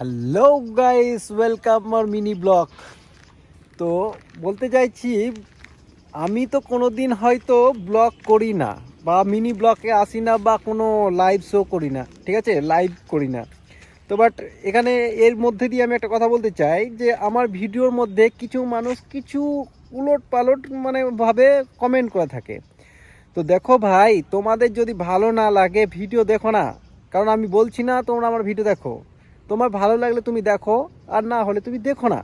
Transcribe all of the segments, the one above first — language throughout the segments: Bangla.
হ্যালো গাইস, ওয়েলকাম আমার মিনি ব্লগ। তো বলতে চাইছি, আমি তো কোনো দিন হয়তো ব্লগ করি না, বা মিনি ব্লগে আসি না, বা কোনো লাইভ শো করি না, ঠিক আছে? লাইভ করি না। তো বাট এখানে এর মধ্যে দিয়ে আমি একটা কথা বলতে চাই, যে আমার ভিডিওর মধ্যে কিছু মানুষ কিছু উলট পালট মানে ভাবে কমেন্ট করে থাকে। তো দেখো ভাই, তোমাদের যদি ভালো না লাগে ভিডিও দেখো না। কারণ আমি বলছি না, তোমরা আমার ভিডিও দেখো। তোমার ভালো লাগলে তুমি দেখো, আর না হলে তুমি দেখো না।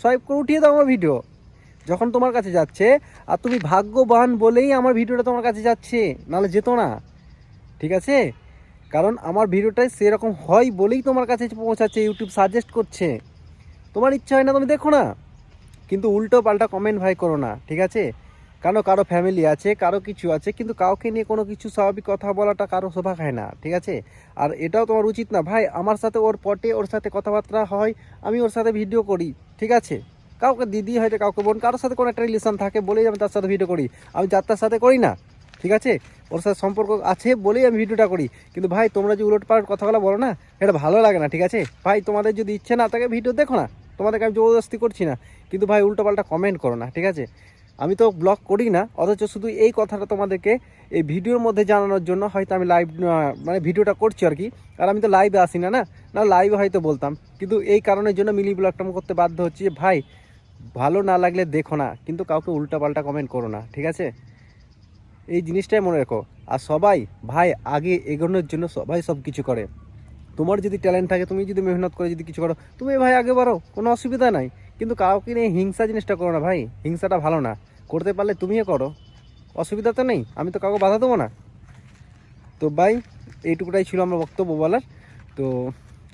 সোয়াইপ করে উঠিয়ে দাও আমার ভিডিও যখন তোমার কাছে যাচ্ছে, আর তুমি ভাগ্যবান বলেই আমার ভিডিওটা তোমার কাছে যাচ্ছে, নাহলে যেত না। ঠিক আছে? কারণ আমার ভিডিওটাই সেরকম হয় বলেই তোমার কাছে পৌঁছাচ্ছে ইউটিউব সাজেস্ট করছে। তোমার ইচ্ছা হয় না তুমি দেখো না। কিন্তু উল্টো পাল্টা কমেন্ট ভাই করো না, ঠিক আছে? কারণ কারও ফ্যামিলি আছে, কারও কিছু আছে, কিন্তু কাউকে নিয়ে কোনো কিছু স্বাভাবিক কথা বলাটা কারও শোভা খায় না, ঠিক আছে? আর এটাও তোমার উচিত না, ভাই, আমার সাথে ওর পটে, ওর সাথে কথাবার্তা হয়, আমি ওর সাথে ভিডিও করি, ঠিক আছে? কাউকে দিদি হয়তো কাউকে বোন, কারোর সাথে কোনো একটা রিলেশন থাকে বলেই আমি তার সাথে ভিডিও করি, আমি যার তার সাথে করি না, ঠিক আছে? ওর সাথে সম্পর্ক আছে বলেই আমি ভিডিওটা করি, কিন্তু ভাই, তোমরা যে উলট পালট কথাগুলো বলো না এটা ভালো লাগে না, ঠিক আছে? ভাই, তোমাদের যদি ইচ্ছে না থাকে ভিডিও দেখো না, তোমাদেরকে আমি জবরদস্তি করছি না, কিন্তু ভাই উল্টো পাল্টা কমেন্ট করো না, ঠিক আছে? আমি তো ব্লগ করি না, অথচ শুধু এই কথাটা তোমাদেরকে এই ভিডিওর মধ্যে জানানোর জন্য হয়তো আমি লাইভ মানে ভিডিওটা করছি আর কি। আর আমি তো লাইভে আসি না না? না লাইভে হয়তো বলতাম। কিন্তু এই কারণের জন্য মিলি ব্লগটা আমি করতে বাধ্য হচ্ছি যে, ভাই, ভালো না লাগলে দেখো না, কিন্তু কাউকে উল্টা পাল্টা কমেন্ট করো না, ঠিক আছে? এই জিনিসটাই মনে রেখো। আর সবাই, ভাই, আগে এগোনোর জন্য সবাই সব কিছু করে। তোমার যদি ট্যালেন্ট থাকে, তুমি যদি মেহনত করে যদি কিছু করো, তুমি ভাই আগে বাড়ো কোনো অসুবিধা নাই। কিন্তু কাউকে নিয়ে হিংসা জিনিসটা করো না, ভাই। হিংসাটা ভালো না। করতে পারলে তুমিও করো। অসুবিধা তো নেই, আমি তো কাউকে বাধা দেবো না। তো ভাই, এইটুকুটাই ছিল আমার বক্তব্য বলার। তো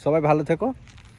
সবাই ভালো থেকো।